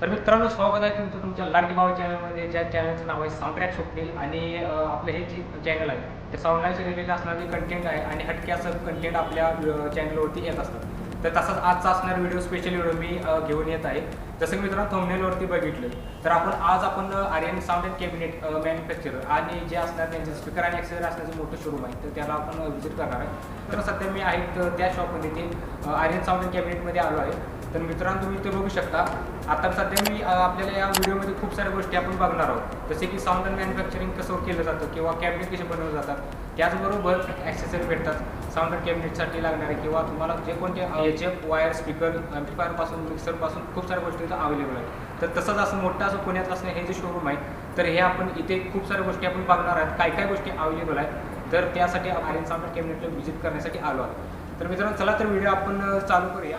तर मित्रांनो स्वागत आहे तुमचं तुमच्या लाडकी भाऊ चॅनलमध्ये ज्या चॅनलचं नाव आहे साऊंड स्वप्नील आणि आपलं हे जे चॅनल आहे ते साऊंडलाईनशी रिलेटेड असणारे कंटेंट आहे आणि हटके असं कंटेंट आपल्या चॅनलवरती येत असतात तर तसाच आजचा असणारा व्हिडिओ स्पेशल व्हिडिओ मी घेऊन येत आहे. जसं की मित्रांनो थंबनेलवरती बघितलं तर आपण आज आपण Aryan sound and cabinet manufacture आणि जे असणार त्यांचे स्पीकर आणि ॲक्सेसरी असण्याचं मोठं शोरूम आहे तर त्याला आपण व्हिजिट करणार आहे. तर सध्या मी आहे तर त्या शॉपमध्ये ते आर्यन साऊंड अँड कॅबिनेटमध्ये आलो आहे. तर मित्रांनो तुम्ही इथे बघू शकता आता सध्या मी आपल्याला या व्हिडिओमध्ये खूप साऱ्या गोष्टी आपण बघणार आहोत. जसे की साऊंड अँड मॅन्युफॅक्चरिंग कसं केलं जातं किंवा कॅबिनेट कसे बनवलं जातात त्याचबरोबर ॲक्सेसरी भेटतात. साऊंड कॅबिनेटसाठी कॅबिनेटसाठी लागणारे किंवा तुम्हाला जे कोणते एच एफ वायर स्पीकर अम्प्लिफायरपासून मिक्सरपासून खूप साऱ्या गोष्टी इथं अवेलेबल आहेत. तर तसंच असं मोठं असं पुण्यात असणं हे जे शोरूम आहे तर हे आपण इथे खूप साऱ्या गोष्टी आपण बघणार आहेत. काय काय गोष्टी अवेलेबल आहेत तर त्यासाठी आर्यन साऊंड कॅबिनेटला व्हिजिट करण्यासाठी आलो आहे तर मित्रांनो चला तर व्हिडिओ आपण चालू करूया.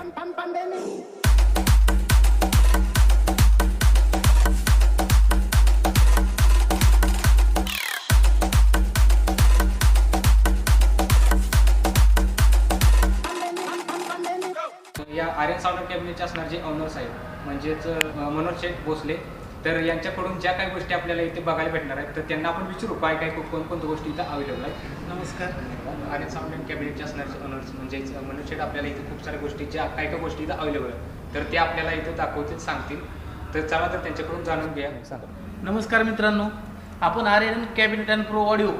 आर्यन कॅबिनेटचे असणार जे ऑनर्स आहेत म्हणजेच मनोज शेठ भोसले. तर यांच्याकडून ज्या काही गोष्टी आपल्याला इथे बघायला भेटणार आहेत तर त्यांना आपण विचारू काय काय कोणकोणत्या गोष्टी इथं अवेलेबल आहेत. नमस्कार. आर्यन साऊंड अँड कॅबिनेटचे असणारे ऑनर्स म्हणजेच मनोज शेठ आपल्याला इथे खूप साऱ्या गोष्टी ज्या काय काय गोष्टी इथं अवेलेबल आहेत तर ते आपल्याला इथे दाखवतील सांगतील. तर चला तर त्यांच्याकडून जाणून घ्या सांगा नमस्कार मित्रांनो. आपण R N cabinet and pro audio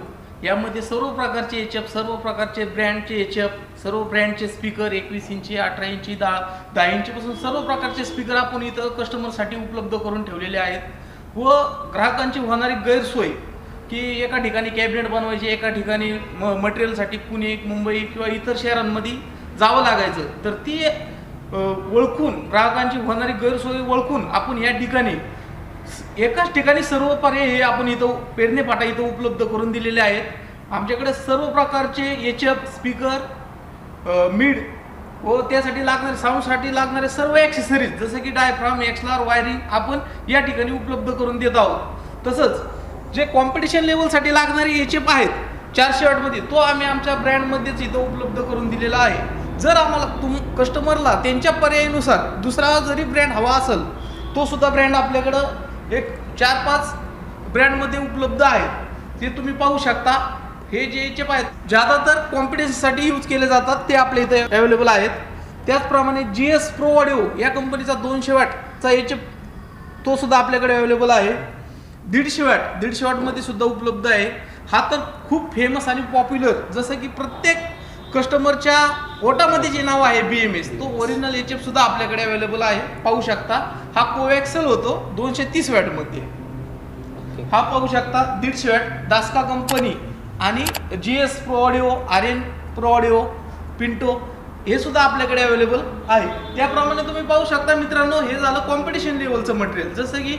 यामध्ये सर्व प्रकारचे एच एफ सर्व प्रकारचे ब्रँडचे एच एफ सर्व ब्रँडचे स्पीकर एकवीस इंची अठरा इंची दहा दहा इंचीपासून सर्व प्रकारचे स्पीकर आपण इथं कस्टमरसाठी उपलब्ध करून ठेवलेले आहेत. व ग्राहकांची होणारी गैरसोय की एका ठिकाणी कॅबिनेट बनवायचे एका ठिकाणी म मटेरियलसाठी पुणे मुंबई किंवा इतर शहरांमध्ये जावं लागायचं. तर ती ओळखून ग्राहकांची होणारी गैरसोय ओळखून आपण या ठिकाणी एकाच ठिकाणी सर्व पर्याय हे आपण इथं पेरणे पाटा इथं उपलब्ध करून दिलेले आहेत. आमच्याकडे सर्व प्रकारचे एच एफ स्पीकर मिड व त्यासाठी लागणारे साऊंडसाठी लागणारे सर्व ॲक्सेसरीज जसं की डायफ्राम एक्सलार वायरिंग आपण या ठिकाणी उपलब्ध करून देत आहोत. तसंच जे कॉम्पिटिशन लेवलसाठी लागणारे एच एफ आहेत चारशे वॉटमध्ये तो आम्ही आमच्या ब्रँडमध्येच इथं उपलब्ध करून दिलेला आहे. जर आम्हाला तुम कस्टमरला त्यांच्या पर्यायानुसार दुसरा जरी ब्रँड हवा असेल तो सुद्धा ब्रँड आपल्याकडं एक चार पाच ब्रँडमध्ये उपलब्ध आहेत. ते तुम्ही पाहू शकता. हे जे एच आहेत ज्यादातर कॉम्पिटिशनसाठी यूज केले जातात ते आपल्या इथे अवेलेबल आहेत. त्याचप्रमाणे जी एस प्रो ऑडिओ या कंपनीचा दोनशे वॅटचा एच एफ तो सुद्धा आपल्याकडे अवेलेबल आहे. दीडशे वॅट दीडशे वॅटमध्ये सुद्धा उपलब्ध आहे. हा तर खूप फेमस आणि पॉप्युलर जसं की प्रत्येक कस्टमरच्या ओटामध्ये जे नाव आहे बी एम एस तो ओरिजिनल एच एफ सुद्धा आपल्याकडे अवेलेबल आहे. पाहू शकता. हा कोवॅक्सल होतो दोनशे तीस वॅटमध्ये. हा पाहू शकता दीडशे वॅट दास्का कंपनी आणि G S pro audio R N pro audio Pinto हे सुद्धा आपल्याकडे अवेलेबल आहे. त्याप्रमाणे तुम्ही पाहू शकता मित्रांनो हे झालं कॉम्पिटिशन लेवलचं मटेरियल जसं की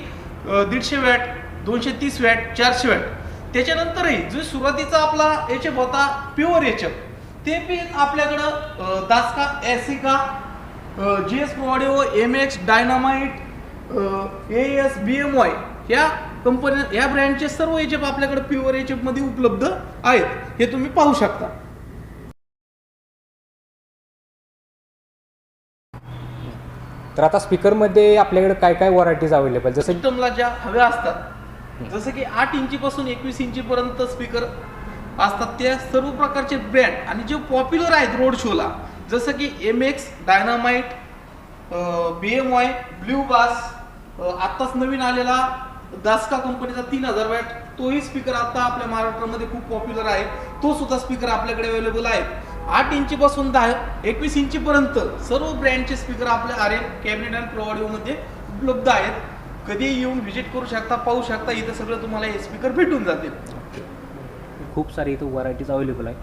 दीडशे वॅट दोनशे तीस वॅट चारशे वॅट. त्याच्यानंतरही जो सुरुवातीचा आपला एच एफ होता प्युअर एच एफ ते पण आपल्याकडं Daska एसिका G S audio M X dynamite A S B M Y या कंपनी या ब्रँडचे सर्व एच एफ आपल्याकडे प्युअर एच एफमध्ये उपलब्ध आहेत. हे तुम्ही पाहू शकता. तर आता स्पीकरमध्ये आपल्याकडे काय काय व्हरायटीज अवेलेबल जसं सिस्टमला ज्या हव्या असतात. जसं की आठ इंची पासून एकवीस इंची पर्यंत स्पीकर असतात त्या सर्व प्रकारचे ब्रँड आणि जे पॉप्युलर आहेत रोड शोला जसं की M X dynamite B M Y blue bass आत्ताच नवीन आलेला दास्का कंपनीचा तीन हजार वॅट तोही स्पीकर आता आपल्या महाराष्ट्रामध्ये खूप पॉप्युलर आहे. तो सुद्धा स्पीकर आपल्याकडे अवेलेबल आहे. आठ इंची पासून दहा एकवीस इंची पर्यंत सर्व ब्रँडचे स्पीकर आपल्या R N cabinet and pro उपलब्ध आहेत. कधीही येऊन व्हिजिट करू शकता पाहू शकता इथं सगळं तुम्हाला हे स्पीकर भेटून जातील. खूप सारी इथं व्हरायटीज अवेलेबल आहे.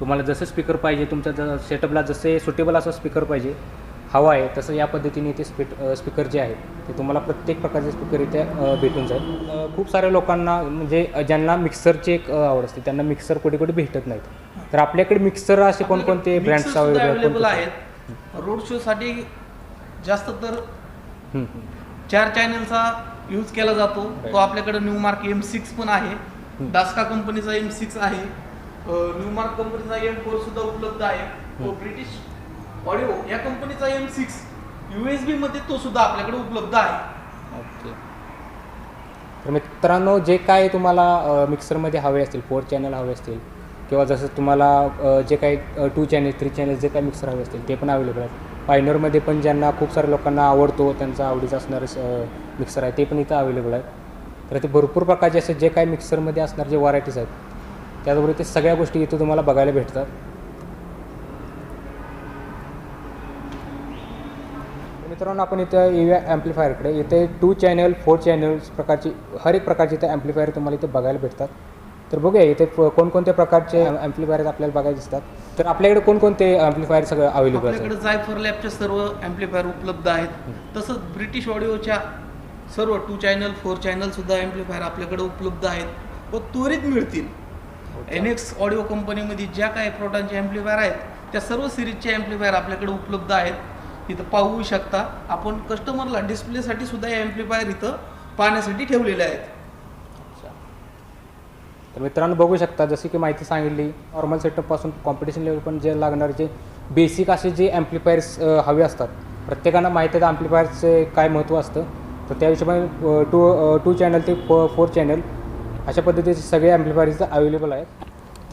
तुम्हाला जसं स्पीकर पाहिजे तुमच्या ज सेटअपला जसे सुटेबल असं स्पीकर पाहिजे हवा आहे तसं या पद्धतीने इथे स्पीट स्पीकर जे आहेत ते तुम्हाला प्रत्येक प्रकारचे स्पीकर इथे भेटून जाईल. खूप साऱ्या लोकांना म्हणजे ज्यांना मिक्सरची एक आवड असते त्यांना मिक्सर कुठे कुठे भेटत नाहीत. तर आपल्याकडे मिक्सर असे कोणकोणते ब्रँड्स अवेलेबल आहेत रोड शो साठी जास्त तर चार चॅनलचा यूज केला जातो. तो आपल्याकडे न्यू मार्क एम सिक्स पण आहे. दास्का कंपनीचा एम सिक्स आहे. न्यू मार्क कंपनीचा एम फोर सुद्धा उपलब्ध आहे. तो ब्रिटिश ऑडिओ या कंपनीचा एम सिक्स युएसबी मध्ये तो सुद्धा आपल्याकडे उपलब्ध आहे. ओके. तर मित्रांनो जे काय तुम्हाला मिक्सरमध्ये हवे असतील फोर चॅनल हवे असतील किंवा जसं तुम्हाला जे काही टू चॅनल थ्री चॅनल जे काही मिक्सर हवे असतील ते पण अवेलेबल आहेत. पायनरमध्ये पण ज्यांना खूप साऱ्या लोकांना आवडतो त्यांचा आवडीचं असणारं मिक्सर आहे ते पण इथं अवेलेबल आहेत. तर ते भरपूर प्रकारचे असे जे काही मिक्सरमध्ये असणारे जे व्हरायटीज आहेत त्याचबरोबर ते सगळ्या गोष्टी इथं तुम्हाला बघायला भेटतात. तर मित्रांनो आपण इथं येऊया ॲम्प्लिफायरकडे इथे टू चॅनल फोर चॅनल्स प्रकारची हर एक प्रकारचे इथे ॲम्प्लिफायर तुम्हाला इथे बघायला भेटतात. तर बघूया इथे कोणकोणत्या प्रकारचे ॲम्प्लिफायर आपल्याला बघायला दिसतात. तर आपल्याकडे कोणकोणते ॲम्प्लिफायर सगळं अवेलेबल आहेत? जायफर लॅबचे सर्व अँप्लिफायर उपलब्ध आहेत. तसंच ब्रिटिश ऑडिओच्या सर्व टू चॅनल फोर चॅनल सुद्धा अँप्लिफायर आपल्याकडे उपलब्ध आहेत. व त्वरित मिळतील. एन एक्स ऑडिओ कंपनीमध्ये ज्या काही प्रोटांचे अँप्लिफायर आहेत त्या सर्व सिरीजचे अँप्लिफायर आपल्याकडे उपलब्ध आहेत. इथं पाहू शकता. आपण कस्टमरला डिस्प्लेसाठी सुद्धा हे अँप्लिफायर इथं पाहण्यासाठी ठेवलेले आहेत. तर मित्रांनो बघू शकता जशी की माहिती सांगितली नॉर्मल सेटअपपासून कॉम्पिटिशन लेवल पण जे लागणारे जे बेसिक असे जे ॲम्प्लिफायर्स हवे असतात प्रत्येकांना माहिती आहे ॲम्प्लिफायरचे काय महत्त्व असतं. तर त्या हिशोबाने टू टू चॅनल ते फो फोर चॅनल अशा पद्धतीचे सगळे ॲम्प्लिफायर इथं अवेलेबल आहेत.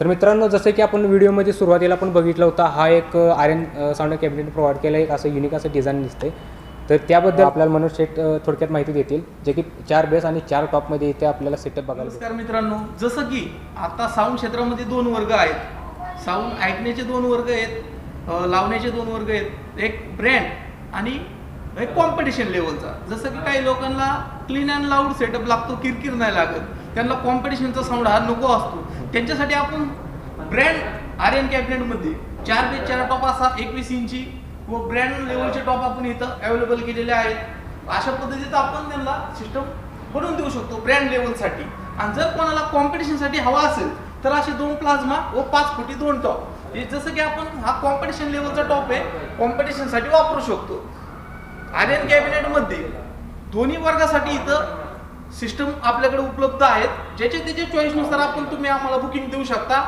तर मित्रांनो जसं की आपण व्हिडिओमध्ये सुरुवातीला पण बघितलं होता हा एक R N sound cabinet provide केलं एक असं युनिक असं डिझाईन दिसते तर त्याबद्दल आपल्याला मनोज शेट थोडक्यात माहिती देतील जे की चार बेस आणि चार टॉपमध्ये इथे आपल्याला सेटअप बघायला. नमस्कार मित्रांनो जसं की आता साऊंड क्षेत्रामध्ये दोन वर्ग आहेत. साऊंड ऐकण्याचे दोन वर्ग आहेत लावण्याचे दोन वर्ग आहेत. एक ब्रँड आणि एक कॉम्पिटिशन लेवलचा जसं की काही लोकांना क्लीन अँड लाऊड सेटअप लागतो किरकिर नाही लागत. त्यांना कॉम्पिटिशनचा साऊंड हा नको असतो. त्यांच्यासाठी आपण ब्रँड आर्यन कॅबिनेटमध्ये चार ते चार टॉप असा एकवीस इंची व ब्रँड लेवलचे टॉप आपण इथं अवेलेबल केलेले आहेत. अशा पद्धतीचं आपण त्यांना सिस्टम बनवून देऊ शकतो ब्रँड लेवलसाठी आणि जर कोणाला कॉम्पिटिशनसाठी हवा असेल तर असे दोन प्लाझ्मा व पाच फुटी दोन टॉप हे जसं की आपण हा कॉम्पिटिशन लेवलचा टॉप आहे कॉम्पिटिशनसाठी वापरू शकतो. आर्यन कॅबिनेटमध्ये दोन्ही वर्गासाठी इथं सिस्टम आपल्याकडे उपलब्ध आहेत. ज्याच्या त्याच्या चॉईसनुसार आपण तुम्ही आम्हाला बुकिंग देऊ शकता.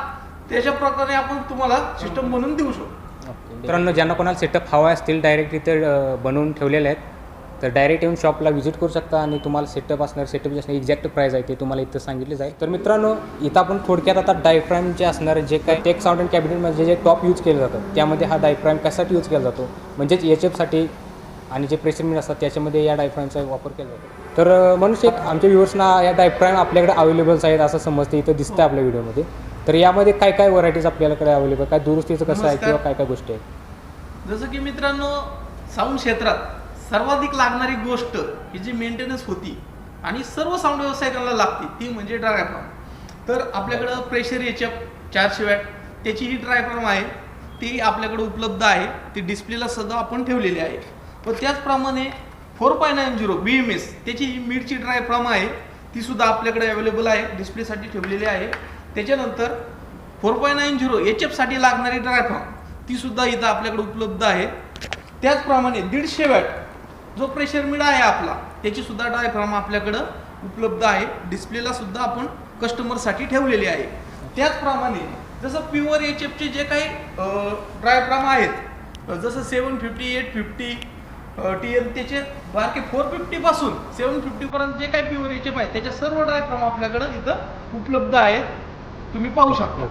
त्याच्या प्रकारे आपण तुम्हाला सिस्टम बनवून देऊ शकतो. मित्रांनो ज्यांना कोणाला सेटअप हवा असतील डायरेक्ट इथे बनवून ठेवलेले आहेत तर डायरेक्ट येऊन शॉपला व्हिजिट करू शकता आणि तुम्हाला सेटअप असणार सेटअप जे असणार एक्झॅक्ट प्राईस आहे ते तुम्हाला इथं सांगितले जाईल तर मित्रांनो इथं आपण थोडक्यात आता डायफ्राम जे असणार जे काही टेक साऊंड अँड कॅबिनेटमध्ये जे टॉप यूज केलं जातं त्यामध्ये हा डायफ्राम कशासाठी यूज केला जातो? म्हणजेच एच एफसाठी आणि जे प्रेशर मिन असतात त्याच्यामध्ये या डायफ्रामचा वापर केला जातो. तर मनुष्य एक आमच्या व्ह्युअर्सना या डायफ्राम आपल्याकडे अवेलेबल्स आहेत असं समजते इथं दिसतं आपल्या व्हिडिओमध्ये तर यामध्ये काय काय व्हरायटीज आपल्याकडे अवेलेबल काय दुरुस्तीचं कसं आहे. किंवा काय काय गोष्टी आहेत? जसं की मित्रांनो साऊंड क्षेत्रात सर्वाधिक लागणारी गोष्ट ही जी मेंटेनन्स होती आणि सर्व साऊंड व्यावसायिकांना लागते ती म्हणजे ड्रायफ्राम तर आपल्याकडं प्रेशर एचएफ चारशे वॅट त्याची ही ड्रायफ्राम आहे. ती आपल्याकडे उपलब्ध आहे. ती डिस्प्लेला सुद्धा आपण ठेवलेली आहे. व त्याचप्रमाणे फोर पाय nine zero B M S त्याची ही मिडची ड्रायफ्राम आहे ती सुद्धा आपल्याकडे अवेलेबल आहे डिस्प्लेसाठी ठेवलेली आहे. त्याच्यानंतर four point nine zero H एफसाठी लागणारी ड्राय फ्रॉम तीसुद्धा इथं आपल्याकडे उपलब्ध आहे. त्याचप्रमाणे दीडशे वॅट जो प्रेशर मिड आहे आपला त्याची सुद्धा फ्रॉम आपल्याकडं उपलब्ध आहे. डिस्प्लेला सुद्धा आपण कस्टमरसाठी ठेवलेली आहे. त्याचप्रमाणे जसं प्युअर एच एफचे जे काही ड्रायफ्राम आहेत जसं seven fifty eight fifty T L त्याचे बारके फोर फिफ्टी पासून सेवन फिफ्टी पर्यंत जे काही प्युअर एच एफ आहे त्याच्या सर्व ड्रायफ्राम आपल्याकडं इथं उपलब्ध आहेत. तुम्ही पाहू शकता.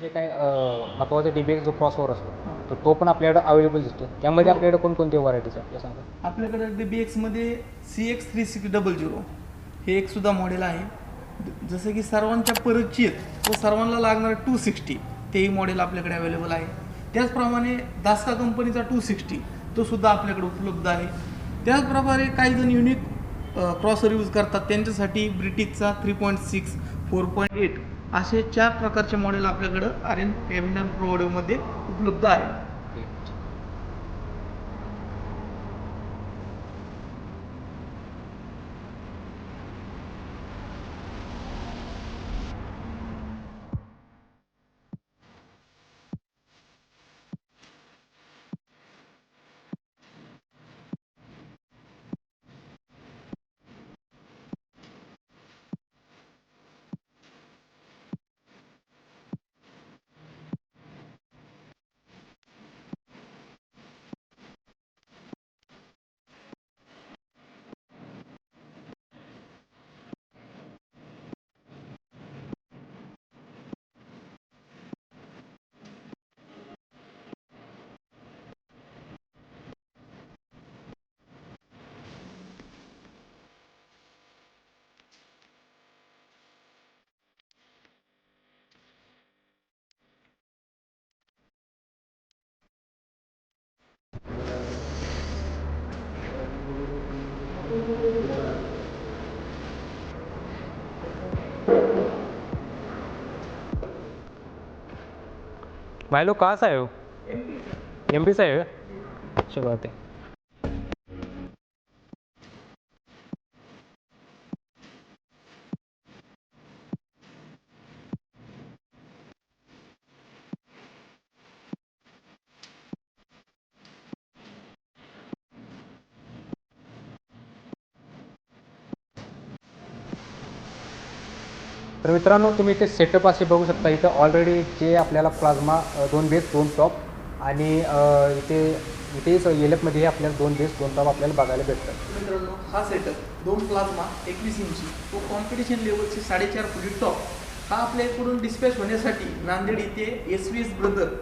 जे काय महत्त्वाचे डीबीएक्स जो क्रॉसओव्हर असतो. तर तो पण आपल्याकडे अवेलेबल दिसतो त्यामध्ये हो. आपल्याकडे कोणकोणते व्हरायटीज आहेत? आपल्या सांगा. आपल्याकडे D B एक्समध्ये C X three six double zero हे एक सुद्धा मॉडेल आहे. जसं की सर्वांच्या परिचित व सर्वांना लागणारं टू सिक्स्टी तेही मॉडेल आपल्याकडे अवेलेबल आहे. त्याचप्रमाणे दास्का कंपनीचा टू सिक्स्टी तो सुद्धा आपल्याकडे उपलब्ध आहे. त्याचप्रकारे काही जण युनिक क्रॉसर यूज करतात. त्यांच्यासाठी ब्रिटिशचा three point six four point eight असे चार प्रकारचे मॉडेल आपल्याकडं आर एन प्रोडमध्ये उपलब्ध आहे भाई लोग कहाँ से आए हो? एम पी से आए हो अच्छी बात है। तर मित्रांनो तुम्ही इथे सेटअप असे बघू शकता इथं ऑलरेडी जे आपल्याला प्लाझ्मा दोन बेस दोन टॉप आणि इथे इथे इथेच एलएफमध्ये आपल्याला दोन बेस दोन टॉप आपल्याला बघायला भेटतात. मित्रांनो हा सेटअप दोन प्लाझ्मा एकवीस इंची तो कॉम्पिटिशन लेवलचे साडेचार फुटी टॉप हा आपल्या इकडून डिस्पॅच होण्यासाठी नांदेड इथे एस व्ही एस ब्रदर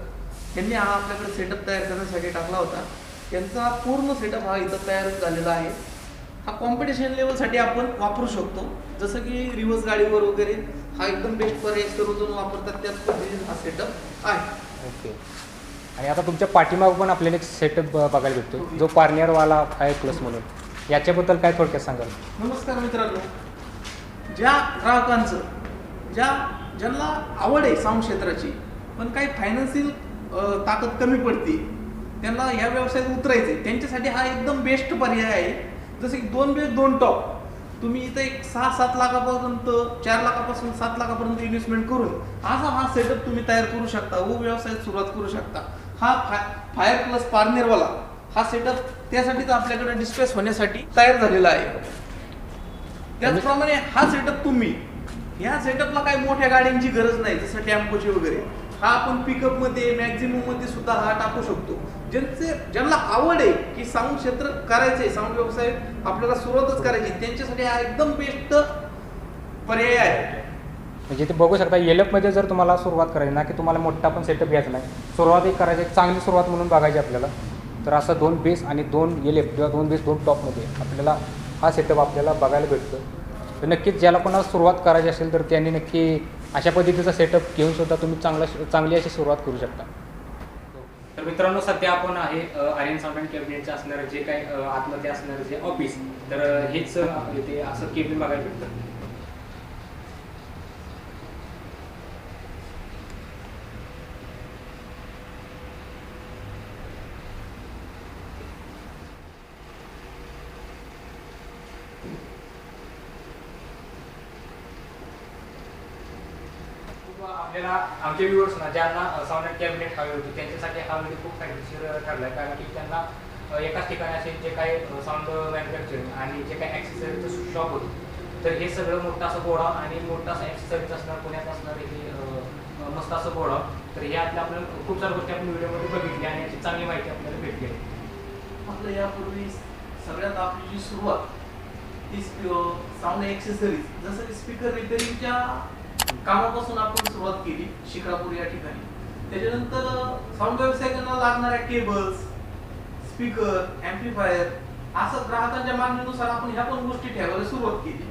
यांनी हा आपल्याकडे सेटअप तयार करण्यासाठी टाकला होता. त्यांचा पूर्ण सेटअप हा इथं तयार झालेला आहे. हा कॉम्पिटिशन लेवलसाठी आपण वापरू शकतो. जसं की रिव्हर्स गाडीवर वगैरे हा एकदम बेस्ट पर्याय सर्वजण वापरतात त्याच पद्धतीने हा सेटअप आहे. ओके आणि आता तुमच्या पाठीमागं पण आपल्याला एक सेटअप बघायला भेटतो जो पार्नियरवाला आहे प्लस म्हणून. याच्याबद्दल काय थोडक्यात सांगाल? नमस्कार मित्रांनो. ज्या ग्राहकांचं ज्या ज्यांना आवड आहे साऊंड क्षेत्राची पण काही फायनान्शियल ताकद कमी पडते त्यांना ह्या व्यवसायात उतरायचं आहे त्यांच्यासाठी हा एकदम बेस्ट पर्याय आहे. जसं की दोन बेस दोन टॉप. तुम्ही इथं एक सहा सात लाखापर्यंत चार लाखापासून सात लाखापर्यंत इन्व्हेस्टमेंट करून असा हा सेटअप तुम्ही तयार करू शकता. व व्यवसायात सुरुवात करू शकता. हा फाय फायर प्लस पारनेरवाला हा सेटअप त्यासाठीच आपल्याकडे डिस्प्लेस होण्यासाठी तयार झालेला आहे. त्याचप्रमाणे हा सेटअप तुम्ही ह्या सेटअपला काही मोठ्या गाड्यांची गरज नाही जसं टॅम्पोची वगैरे. हा आपण पिकअपमध्ये मॅक्झिमममध्ये सुद्धा हा टाकू शकतो. ज्यांचे ज्यांना आवड आहे की साऊंड क्षेत्र करायचे साऊंड व्यवसाय आपल्याला सुरुवातच करायची त्यांच्यासाठी हा एकदम बेस्ट पर्याय आहे. म्हणजे ते बघू शकता एलएफमध्ये जर तुम्हाला सुरुवात करायची ना की तुम्हाला मोठा पण सेटअप घ्यायचा नाही. सुरुवात एक करायची चांगली सुरुवात म्हणून बघायची आपल्याला. तर असं दोन बेस आणि दोन एल एफ किंवा दोन बेस दोन टॉपमध्ये आपल्याला हा सेटअप आपल्याला बघायला भेटतो. तर नक्कीच ज्याला कोणाला सुरुवात करायची असेल तर त्यांनी नक्की अशा पद्धतीचा सेटअप घेऊन सुद्धा तुम्ही चांगला चांगली अशी सुरुवात करू शकता. तर मित्रांनो सध्या आपण आहे आर्यन साऊंड कॅबिनेटचे असणारं जे काही आतमध्ये असणारं जे ऑफिस तर हेच ते इथे असं केबिन बघायला भेटतं खूप आपल्याला आमचे व्ह्युअर्स ना ज्यांना साऊंड कॅबिनेट हवे होते त्यांच्यासाठी हा व्हिडिओ खूप फायदेशीर ठरला आहे कारण की त्यांना एकाच ठिकाणी असे जे काही साऊंड मॅन्युफॅक्चरिंग आणि जे काही ॲक्सेसरीचं शॉप होतं. तर हे सगळं मोठं असं गोडाऊन आणि मोठं असं ॲक्सेसरीज असणार पुण्यात असणार हे मस्त असं गोडाऊन. तर हे आपल्या आपल्याला खूप साऱ्या गोष्टी आपण व्हिडिओमध्ये बघितल्या आणि याची चांगली माहिती आपल्याला भेटली. म्हटलं यापूर्वी सगळ्यात आपली जी सुरुवात ती साऊंड ॲक्सेसरीज जसं की स्पीकर रिपेअरिंगच्या कामापासून आपण सुरुवात केली शिक्रापूर या ठिकाणी. त्याच्यानंतर साऊंड व्यवसायिकांना लागणाऱ्या केबल्स स्पीकर ॲम्प्लिफायर असं ग्राहकांच्या मागणीनुसार आपण ह्या पण गोष्टी ठेवायला सुरुवात केली.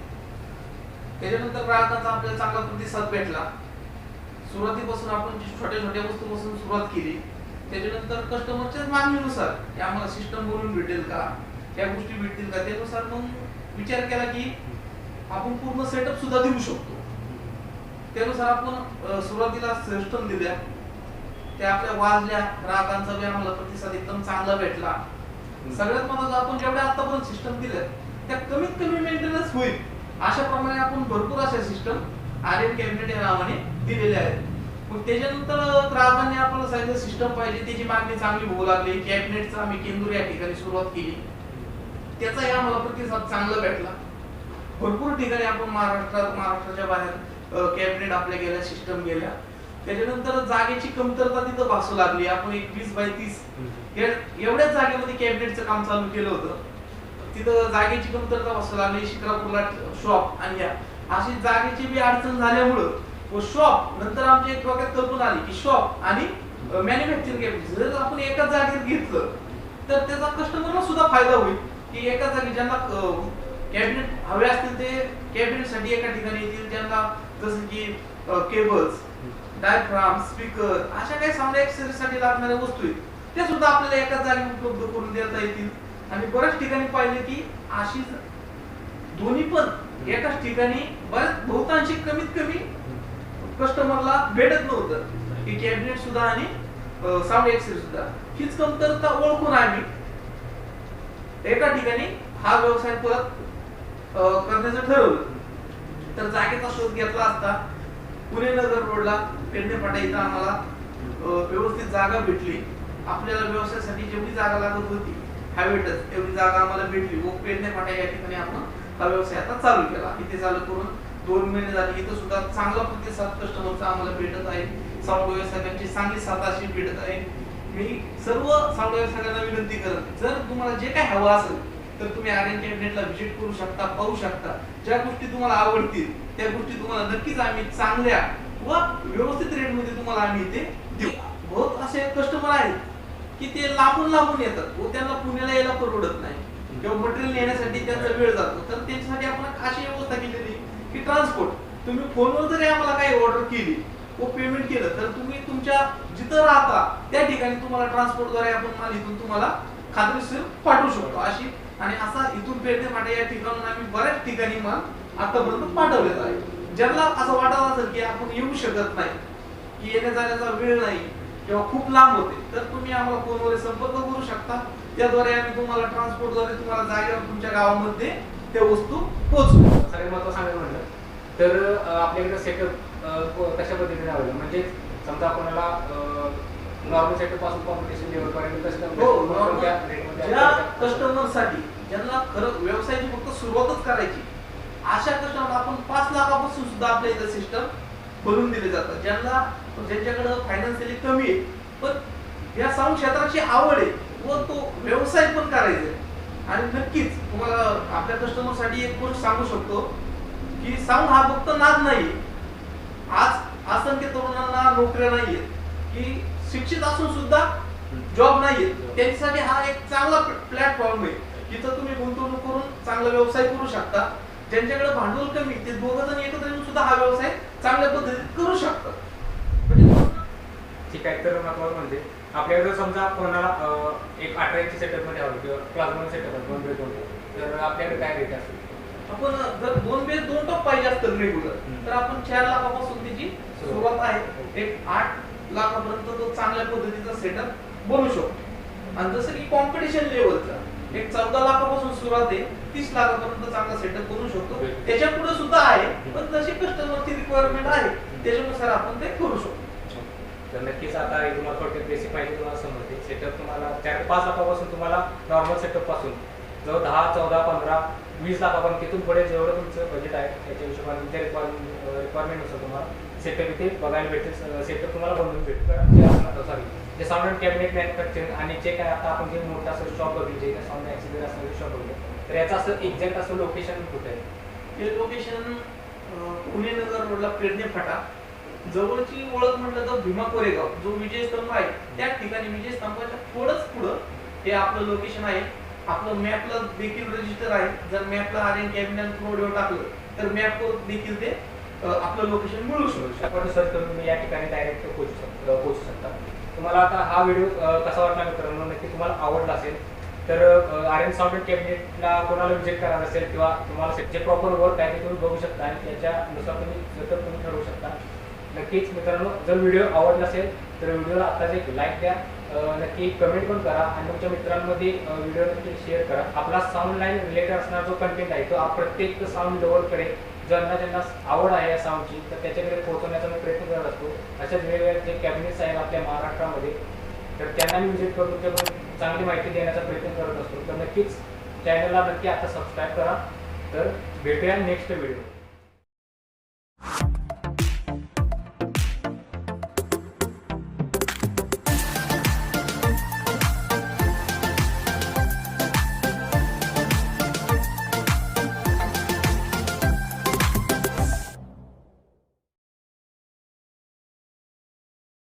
त्याच्यानंतर ग्राहकांचा आपल्याला चांगला प्रतिसाद भेटला. सुरुवातीपासून आपण जी छोट्या छोट्या वस्तूपासून सुरुवात केली त्याच्यानंतर कस्टमरच्याच मागणीनुसार की आम्हाला सिस्टम बोलून भेटेल का या गोष्टी भेटतील का त्यानुसार मग विचार केला की आपण पूर्ण सेटअप सुद्धा देऊ शकतो. त्यानुसार आपण सुरुवातीला सिस्टम दिल्या. त्या आपल्या वाजल्या ग्राहकांचा बी आम्हाला प्रतिसाद एकदम चांगला भेटला. सगळ्यात महत्वाचं आपण जेवढ्या आतापर्यंत सिस्टम दिल्या त्या कमीत कमी मेंटेनन्स होईल. अशा प्रमाणे आपण भरपूर अशा सिस्टम आर कॅबिनेट या नावाने दिलेले आहेत. मग त्याच्यानंतर ग्राहकांनी आपल्याला सांगितलं सिस्टम पाहिजे त्याची मागणी चांगली होऊ लागली. कॅबिनेटचा आम्ही केंदूर या ठिकाणी सुरुवात केली. त्याचाही आम्हाला प्रतिसाद चांगला भेटला. भरपूर ठिकाणी आपण महाराष्ट्रात महाराष्ट्राच्या बाहेर कॅबिनेट आपल्या गेल्या सिस्टम गेल्या. त्याच्यानंतर जागेची कमतरता तिथं भासू लागली. आपण एक वीस बाय तीस. एवढ्याच जागेमध्ये कॅबिनेटचं काम चालू केलं होतं. तिथं जागेची कमतरता भासू लागली. शिक्रापूरला शॉप आणि अशी जागेची बी अडचण झाल्यामुळं व शॉप नंतर आमच्या एक डोक्यात कल्पना आली की शॉप आणि मॅन्युफॅक्चरिंग कॅबिनेट जर आपण एकाच जागेत घेतलं तर त्याचा कस्टमरला सुद्धा फायदा होईल. की एका जागी ज्यांना कॅबिनेट हवे असतील ते कॅबिनेटसाठी एका ठिकाणी येतील. ज्यांना जसं की केबल्स डायफ्राम स्पीकर अशा काही साऊंडसाठी लागणाऱ्या वस्तू आहेत. त्या सुद्धा आपल्याला एकाच जागी उपलब्ध करून देता येतील. आणि बऱ्याच ठिकाणी पाहिले की अशी दोन्ही पण एकाच ठिकाणी बऱ्याच बहुतांशी कमीत कमी कस्टमरला भेटत नव्हतं. की कॅबिनेट सुद्धा आणि साऊंड एक्सेल सुद्धा. हीच कमतरता ओळखून आम्ही एका ठिकाणी हा व्यवसाय परत करण्याचं ठरवलं. तर जागेचा शोध घेतला असता पुणे नगर रोडला पेडणे फाटा इथं आम्हाला व्यवस्थित जागा भेटली. आपल्याला व्यवसायासाठी जेवढी जागा लागत होती हॅबिटच तेवढी जागा आम्हाला भेटली. व पेडणे फाटा या ठिकाणी आपण हा व्यवसाय आता चालू केला. इथे चालू करून दोन महिने झाले. इथं सुद्धा चांगला प्रतिसाद कस्टमरचा आम्हाला भेटत आहे. साऊंड व्यवसायांची चांगली साथ भेटत आहे. मी सर्व साऊंड व्यवसायांना विनंती करत जर तुम्हाला जे काय हवं असेल तर तुम्ही आर एन कॅबिनेटला व्हिजिट करू शकता पाहू शकता. ज्या गोष्टी तुम्हाला आवडतील त्या गोष्टी तुम्हाला नक्कीच आम्ही चांगल्या व व्यवस्थित रेटमध्ये तुम्हाला आम्ही इथे देऊ. बहुत असे कस्टमर आहेत की ते लांबून लांबून येतात. व त्यांना पुण्याला यायला परवडत नाही. किंवा मटेरियल नेण्यासाठी त्यांचा वेळ जातो. तर त्यांच्यासाठी आपण अशी व्यवस्था केलेली की ट्रान्सपोर्ट तुम्ही फोनवर जरी आम्हाला काही ऑर्डर केली व पेमेंट केलं तर तुम्ही तुमच्या जिथं राहता त्या ठिकाणी तुम्हाला ट्रान्सपोर्टद्वारे आपण माल इथून तुम्हाला खात्रीशीर पाठवू शकतो. अशी आणि असा इथून पेरणे फाटे या ठिकाणून आम्ही बऱ्याच ठिकाणी माल आतापर्यंत पाठवलेला आहे. ज्यांना असं वाटत असेल की आपण येऊ शकत नाही की येण्या जाण्याचा वेळ नाही किंवा खूप लांब होते तर तुम्ही आम्हाला फोनवर संपर्क करू शकता. त्याद्वारे आम्ही तुम्हाला ट्रान्सपोर्टद्वारे तुम्हाला जागेवर तुमच्या गावामध्ये त्या वस्तू पोहोचू सगळ्यात महत्त्व सांगायचं म्हणलं तर आपल्याकडे सेटअप कशा पद्धतीने आवडलं म्हणजे समजा कोणाला नॉर्मल सेटअपपासून कॉम्पिटिशन लेवलपर्यंत कसं हो ज्या कस्टमरसाठी ज्यांना खरं व्यवसायाची फक्त सुरुवातच करायची अशा कस्टमर आपण पाच लाखापासून सुद्धा आपल्या इथं सिस्टम बनवून दिले जातात. ज्यांना ज्यांच्याकडे फायनान्शियली कमी आहे पण या साऊंड क्षेत्राची आवड आहे व तो व्यवसाय पण करायचा आहे. आणि नक्कीच तुम्हाला आपल्या कस्टमरसाठी एक गोष्ट सांगू शकतो की साऊंड हा फक्त नाद नाही आज असंख्य तरुणांना नोकऱ्या नाहीयेत की शिक्षित असून सुद्धा जॉब नाहीये. त्यांच्यासाठी हा एक चांगला प्लॅटफॉर्म आहे. जिथं तुम्ही गुंतवणूक करून चांगला व्यवसाय करू शकता. ज्यांच्याकडे भांडवल कमी ते दोघं जण एकत्र येऊन सुद्धा हा व्यवसाय चांगल्या पद्धतीत करू शकतात. म्हणजे ठीक आहे तर महत्वाचं म्हणजे आपल्याकडे समजा कोणाला एक अठरा इंची सेटअपमध्ये हवं किंवा क्लासमध्ये सेटअप दोन बेड दोन तर आपल्याकडे काय रेट असेल? आपण जर दोन बेस दोन टप पाहिजे असतं रेग्युलर. तर आपण चार लाखापासून त्याची सुरुवात आहे. एक आठ लाखापर्यंत तो चांगल्या पद्धतीचा सेटअप बनू शकतो. आणि जसं की कॉम्पिटिशन लेवलचा एक चौदा लाखापासून सुरुवात आहे तीस लाखापर्यंत चांगला सेटअप बनू शकतो. त्याच्या पुढे सुद्धा आहे पण जशी कस्टमरची रिक्वायरमेंट आहे. त्याच्यानुसार आपण ते करू शकतो. तर नक्कीच आता तुम्हाला थोडक्यात बेसिक माहिती तुम्हाला समजते सेटअप तुम्हाला चार पाच लाखापासून तुम्हाला नॉर्मल सेटअपपासून जवळ दहा चौदा पंधरा वीस लाखापर्यंत तिथून पुढे जेवढं तुमचं बजेट आहे त्याच्या हिशोबाने तुमच्या रिक्वायरमेंट रिक्वायरमेंटनुसार तुम्हाला सेटअप इथे बघायला भेटेल सेटअप तुम्हाला बनवून भेटेल. असणार सॉरी जे साऊंड कॅबिनेट मॅन्युफॅक्चरिंग आणि जे काय आता आपण जे मोठं असं शॉप बघितलं जे काय साऊंड ॲक्सिडेंट असणारे शॉप बघितलं तर याचं असं एक्झॅक्ट असं लोकेशन कुठे आहे? हे लोकेशन पुणे नगर रोडला पेडणे फाटा. जवळची ओळख म्हटलं तर भीमा कोरेगाव जो विजय स्तंभ आहे त्या ठिकाणी विजय स्तंभाच्या थोडंच पुढं हे आपलं लोकेशन आहे. आपलं मॅपला देखील रजिस्टर आहे. जर मॅपला आर एन कॅबिनेट रोडवर टाकलं तर मॅपवर देखील ते आपलं लोकेशन मिळू शकतो. आपण सर्च करून तुम्ही या ठिकाणी डायरेक्ट पोहोचू शकता पोहोचू शकता. तुम्हाला आता हा व्हिडिओ कसा वाटला मित्रांनो? नक्की तुम्हाला आवडला असेल. तर आर एन साऊंड कॅबिनेटला कोणाला विजिट करायचं असेल किंवा तुम्हाला जे प्रॉपर वर्क आहे ते तुम्ही बघू शकता आणि त्याच्यानुसार तुम्ही जतन तुम्ही ठरवू शकता. नक्कीच मित्रांनो जर व्हिडिओ आवडला असेल तर व्हिडिओला आताच एक लाईक द्या. नक्की कमेंट पण करा आणि तुमच्या मित्रांमध्ये व्हिडिओ नक्की शेअर करा. आपला साऊंड लाईन रिलेटेड असणारा जो कंटेंट आहे तो आप- प्रत्येक साऊंड लवरकडे ज्यांना ज्यांना आवड आहे या साऊंडची तर त्याच्याकडे पोहोचवण्याचा मी प्रयत्न करत असतो. अशाच वेगवेगळ्या जे कॅबिनेट्स आहेत आपल्या महाराष्ट्रामध्ये तर त्यांना मी विजिट करून तुमच्याकडून चांगली माहिती देण्याचा प्रयत्न करत असतो. तर नक्कीच चॅनलला नक्की आता सबस्क्राईब करा. तर भेटूया नेक्स्ट व्हिडिओ